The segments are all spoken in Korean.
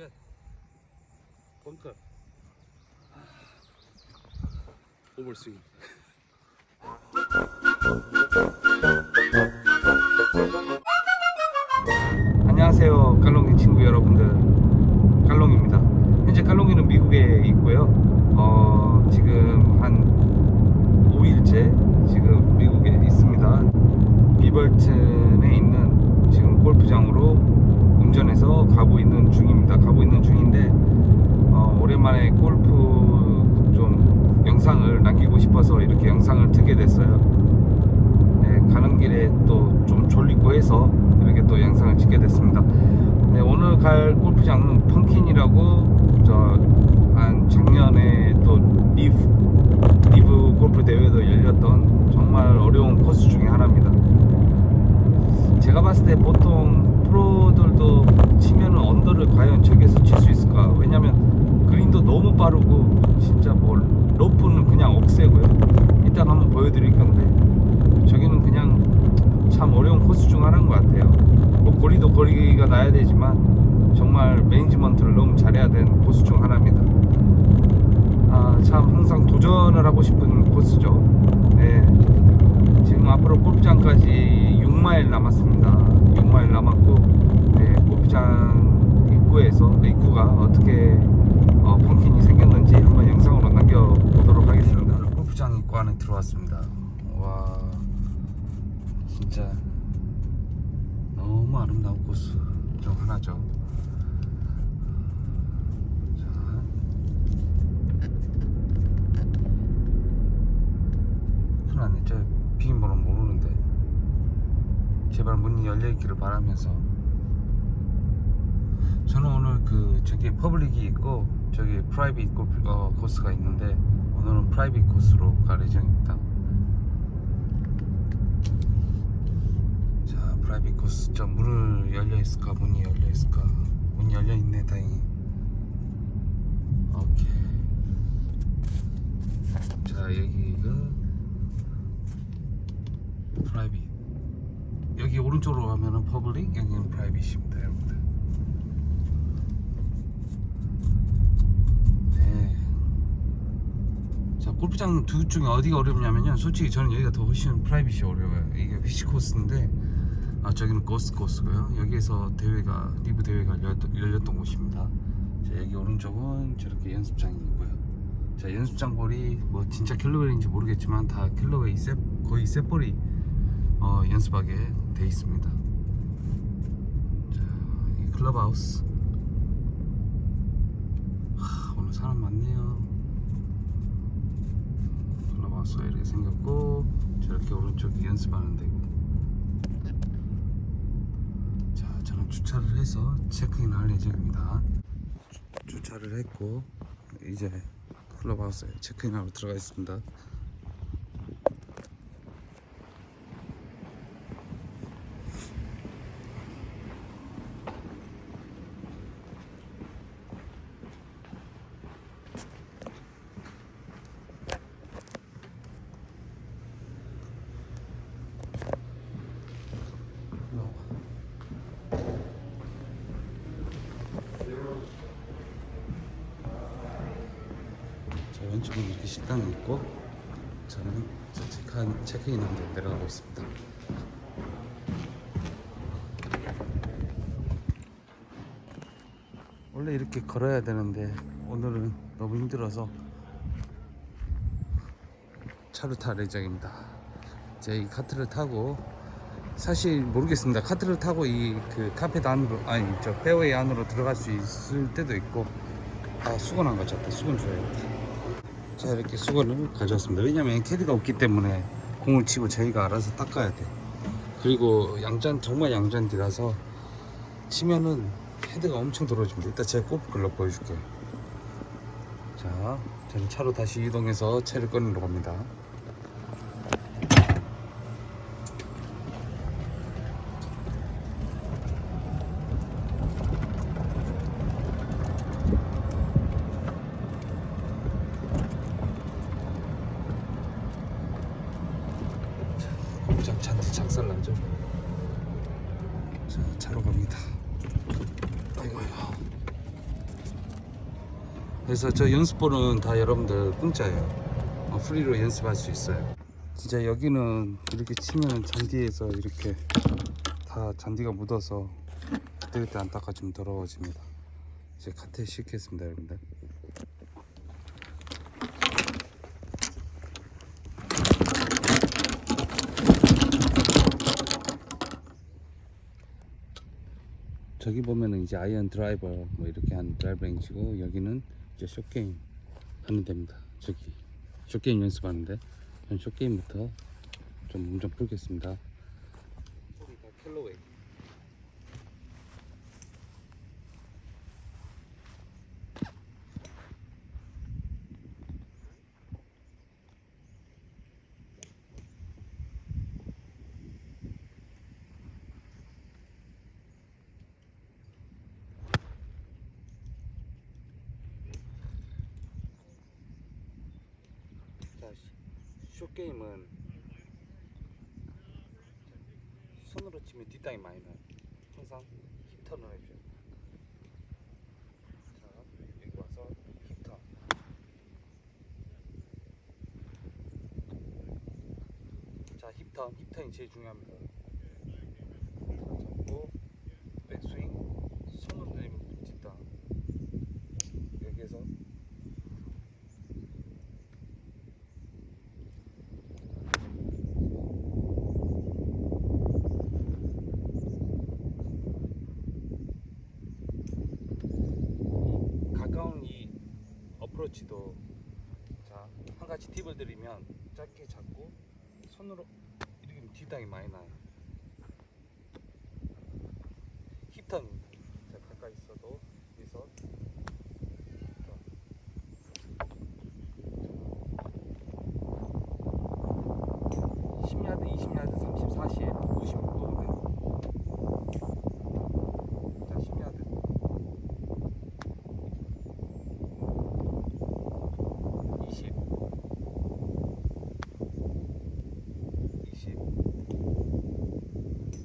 쉣. 벙커. 오버스윙. 안녕하세요. 깔롱이 친구 여러분들. 깔롱입니다. 현재 깔롱이는 미국에 있고요. 어, 지금 한 5일째 지금 미국에 있습니다. 비벌튼에 있는 지금 골프장으로 운전해서 가고 있는 중입니다. 가고 있는 중인데 어, 오랜만에 골프 좀 영상을 남기고 싶어서 이렇게 영상을 트게 됐어요. 네, 가는 길에 또 좀 졸리고 해서 이렇게 또 영상을 찍게 됐습니다. 네, 오늘 갈 골프장은 펑킨이라고 저 한 작년에 또 리브 리브 골프 대회도 열렸던 정말 어려운 코스 중에 하나입니다. 제가 봤을 때 보통 프로들도 치면은 언더를 과연 저기에서 칠 수 있을까? 왜냐면 그린도 너무 빠르고 진짜 뭐 러프는 그냥 억세고요. 이따 한번 보여드릴 건데 저기는 그냥 참 어려운 코스 중 하나인 것 같아요. 뭐 거리도 거리가 나야 되지만 정말 매니지먼트를 너무 잘해야 되는 코스 중 하나입니다. 아, 참 항상 도전을 하고 싶은 코스죠. 네. 지금 앞으로 골프장까지 6마일 남았습니다. 6마일 남았고, 네, 골프장 입구에서 입구가 어떻게 어, 펑킨이 생겼는지 한번 영상으로 남겨보도록 하겠습니다. 골프장 입구 안에 들어왔습니다. 와, 진짜 너무 아름다운 코스 중 하나죠. 자, 큰일 났네. 저 비밀번호 모르는데. 제발 문이 열려 있기를 바라면서. 저는 오늘 그, 저기 퍼블릭이 있고, 저기 프라이빗 골프, 어, 코스가 있는데, 오늘은 프라이빗 코스로 갈 예정입니다. 자, 프라이빗 코스. 저 문을 열려 있을까? 문이 열려 있을까? 문이 열려 있네, 다행히. 오케이. 자, 여기가 프라이빗 여기 오른쪽으로 가면은 퍼블릭 여기는 프라이빗입니다 여러분들. 네. 자 골프장 두 중에 어디가 어렵냐면요. 솔직히 저는 여기가 더 훨씬 프라이빗이 어려워요. 이게 피시 코스인데 아 저기는 고스 코스고요. 여기에서 대회가 리브 대회가 열렸, 열렸던 곳입니다. 자 여기 오른쪽은 저렇게 연습장이 있고요. 자 연습장 볼이 뭐 진짜 킬로웨이인지 모르겠지만 다 킬로웨이 세, 거의 셋볼이 어, 연습하게 돼 있습니다. 자, 이 클럽하우스. 하, 오늘 사람 많네요. 클럽하우스가 이렇게 생겼고 저렇게 오른쪽이 연습하는 데고. 자, 저는 주차를 해서 체크인 할 예정입니다. 주, 주차를 했고 이제 클럽하우스에 체크인하러 들어가겠습니다. 자, 왼쪽에 이렇게 식당이 있고 저는 저 체크인, 체크인한 데 내려가고 있습니다. 원래 이렇게 걸어야 되는데 오늘은 너무 힘들어서 차를 탈 예정입니다. 이제 이 카트를 타고 사실 모르겠습니다. 카트를 타고 이 그 카페 안으로 아니 저 페어웨이 안으로 들어갈 수 있을 때도 있고 아 수건 안 가져왔다. 수건 줘야겠다. 자 이렇게 수건을 가져왔습니다. 왜냐면 캐디가 없기 때문에 공을 치고 저희가 알아서 닦아야 돼. 그리고 양잔 정말 양잔디라서 치면은 헤드가 엄청 떨어집니다. 이따 제가 골프 글럽 보여줄게요. 자, 저는 차로 다시 이동해서 차를 꺼내러 갑니다. 골프장 잔디 작살 나죠? 자, 차로 갑니다. 아이고, 아이고. 그래서 저 연습볼은 다 여러분들 공짜예요. 어, 프리로 연습할 수 있어요. 진짜 여기는 이렇게 치면 잔디에서 이렇게 다 잔디가 묻어서 그때그때 안 닦아주면 더러워집니다. 이제 카트에 싣겠습니다, 여러분들. 저기 보면은 이제 아이언 드라이버 뭐 이렇게 한 드라이버 랭지고 여기는 이제 숏게임 하는 데입니다. 저기 숏게임 연습하는데 전 숏게임부터 좀 몸 좀 풀겠습니다. 켈로웨이. 자, 숏게임은 손으로 치면 뒷땅이 많이 나요. 항상 힙턴을 해줘요. 자, 여기 와서 힙턴. 자, 힙턴. 힙턴이 제일 중요합니다. 자, 잡고 백스윙. 손으로 내리면 뒷땅. 여기에서 이 가까운 이 어프로치도 자 한 가지 팁을 드리면 짧게 잡고 손으로 이렇게 뒷땅이 많이 나요. 힙턴 자 가까이 있어도 여기서 자. 10야드, 20야드, 30, 40, 56도거든. 자, 10야드. 20 20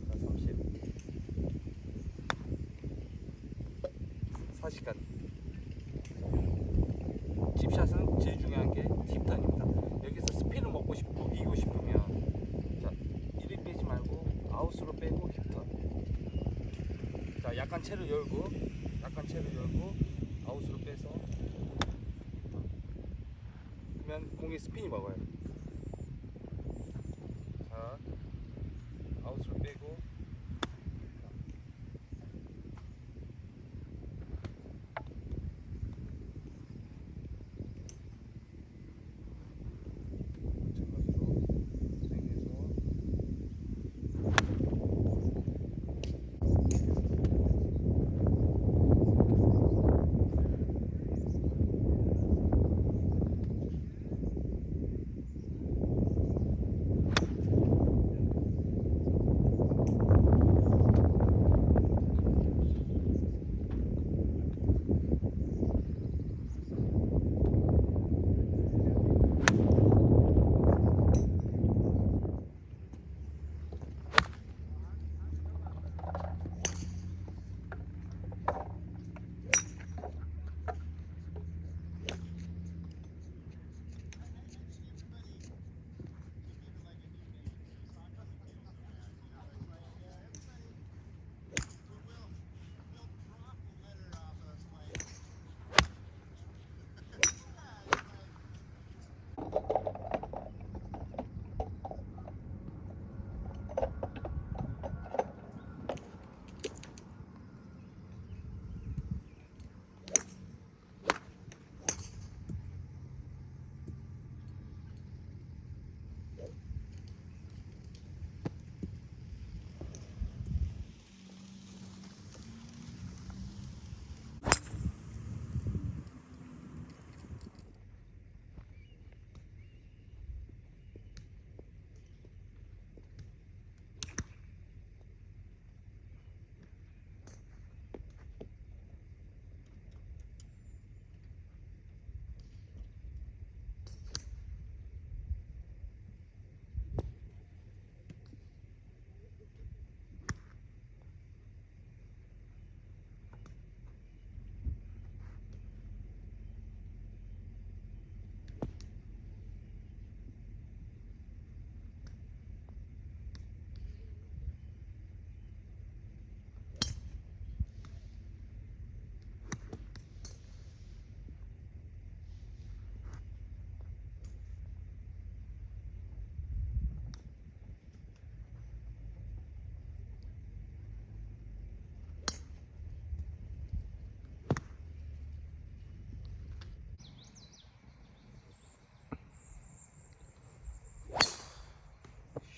자, 30 40까지 칩샷은 제일 중요한 게 팁턴입니다 여기서 스피를 먹고 싶, 먹이고 싶으면 자 이리 빼지 말고 아웃으로 빼고 힙턴 자 약간 채를 열고 약간 채를 열고 아웃으로 빼서 그러면 공이 스핀이 먹어요.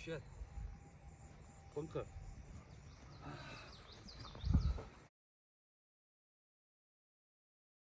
şey. Konta.